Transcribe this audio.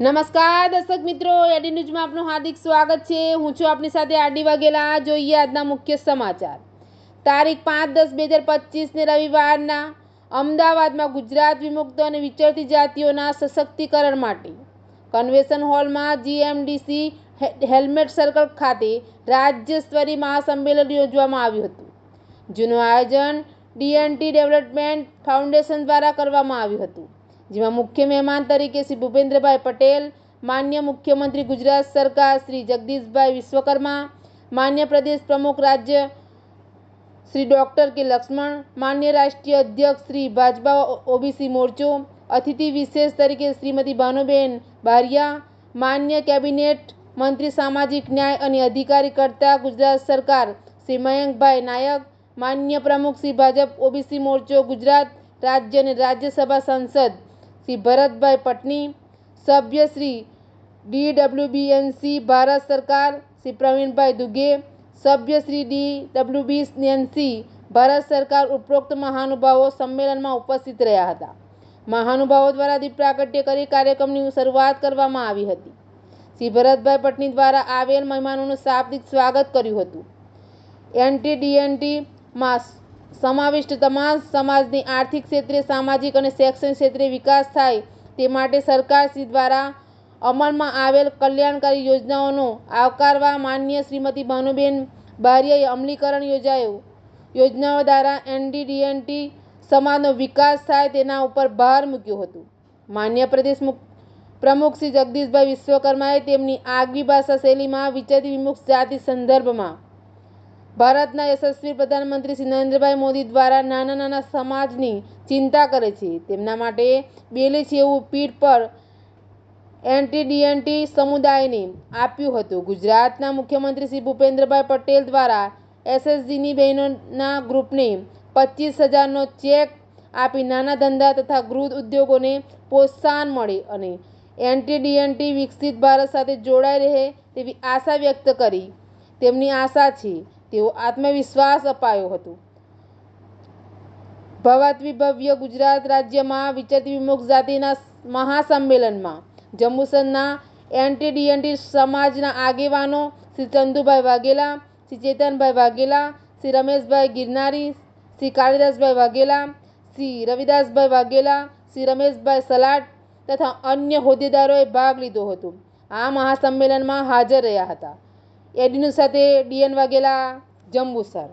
નમસ્કાર, દર્શક મિત્રો. એડી ન્યૂઝમાં આપનું હાર્દિક સ્વાગત છે. હું છું આપની સાથે આડી વાઘેલા. જોઈએ આજના મુખ્ય સમાચાર. તારીખ પાંચ દસ બે હજાર પચીસને રવિવારના અમદાવાદમાં ગુજરાત વિમુક્ત અને વિચરતી જાતિઓના સશક્તિકરણ માટે કન્વેન્શન હોલમાં જીએમડીસી હેલ્મેટ સર્કલ ખાતે રાજ્ય સ્તરીય મહાસંમેલન યોજવામાં આવ્યું હતું. જેનું આયોજન ડીએનટી ડેવલપમેન્ટ ફાઉન્ડેશન દ્વારા કરવામાં આવ્યું હતું. જેમાં મુખ્ય મહેમાન તરીકે શ્રી ભૂપેન્દ્રભાઈ પટેલ, માન્ય મુખ્યમંત્રી ગુજરાત સરકાર શ્રી જગદીશભાઈ વિશ્વકર્મા, માન્ય પ્રદેશ પ્રમુખ રાજ્ય શ્રી ડૉક્ટર કે લક્ષ્મણ, માન્ય રાષ્ટ્રીય અધ્યક્ષ શ્રી ભાજપા ઓબીસી મોરચો, અતિથિ વિશેષ તરીકે શ્રીમતી ભાનુબેન બારિયા, માન્ય કેબિનેટ મંત્રી સામાજિક ન્યાય અને અધિકારીકર્તા ગુજરાત સરકાર શ્રી મયંકભાઈ નાયક, માન્ય પ્રમુખ શ્રી ભાજપ ઓબીસી મોરચો ગુજરાત રાજ્ય અને રાજ્યસભા સાંસદ શ્રી ભરતભાઈ પટની સભ્ય શ્રી ડીડબ્લ્યુબીએનસી ભારત સરકાર, શ્રી પ્રવીણભાઈ દુગે સભ્ય શ્રી ડીડબ્લ્યુબીએનસી ભારત સરકાર ઉપરોક્ત મહાનુભાવો સંમેલનમાં ઉપસ્થિત રહ્યા હતા. મહાનુભાવો દ્વારા દીપ પ્રાગટ્ય કરી કાર્યક્રમની શરૂઆત કરવામાં આવી હતી. શ્રી ભરતભાઈ પટની દ્વારા આવેલ મહેમાનોનું શાબ્દિક સ્વાગત કર્યું હતું. એનટીડીએનટીમાં સમાવિષ્ટ તમામ સમાજની આર્થિક ક્ષેત્રે, સામાજિક અને શૈક્ષણિક ક્ષેત્રે વિકાસ થાય તે માટે સરકારશ્રી દ્વારા અમલમાં આવેલ કલ્યાણકારી યોજનાઓનો આવકારવા માન્ય શ્રીમતી ભાનુબેન બારીયાએ અમલીકરણ યોજાયું. યોજનાઓ દ્વારા એનડીડીએનટી સમાજનો વિકાસ થાય તેના ઉપર ભાર મૂક્યો હતો. માન્ય પ્રદેશ પ્રમુખ શ્રી જગદીશભાઈ વિશ્વકર્માએ તેમની આગવી ભાષા શૈલીમાં વિચરતી વિમુક્ત જાતિ સંદર્ભમાં ભારતના યશસ્વી પ્રધાનમંત્રી શ્રી નરેન્દ્રભાઈ મોદી દ્વારા નાના નાના સમાજની ચિંતા કરે છે. તેમના માટે બેલે છે એવું પીઠ પર એનટીડીએનટી સમુદાયને આપ્યું હતું. ગુજરાતના મુખ્યમંત્રી શ્રી ભૂપેન્દ્રભાઈ પટેલ દ્વારા એસએસજીની બહેનોના ગ્રુપને પચીસ હજારનો ચેક આપી નાના ધંધા તથા ગૃહ ઉદ્યોગોને પ્રોત્સાહન મળે અને એનટીડીએનટી વિકસિત ભારત સાથે જોડાઈ રહે તેવી આશા વ્યક્ત કરી. તેમની આશા છે તેવો આત્મવિશ્વાસ અપાયો હતો. ભવાદ્વિભવ્ય ગુજરાત રાજ્યમાં વિચરતી વિમુખ જાતિના મહાસંમેલનમાં જંબુસરના એનટીડીએનટી સમાજના આગેવાનો શ્રી ચંદુભાઈ વાઘેલા, શ્રી ચેતનભાઈ વાઘેલા, શ્રી રમેશભાઈ ગિરનારી, શ્રી કાળીદાસભાઈ વાઘેલા, શ્રી રવિદાસભાઈ વાઘેલા, શ્રી રમેશભાઈ સલાટ તથા અન્ય હોદ્દેદારોએ ભાગ લીધો હતો. આ મહાસંમેલનમાં હાજર રહ્યા હતા. એડીન્યૂઝ સાથે ડીએન વાઘેલા જંબુસર.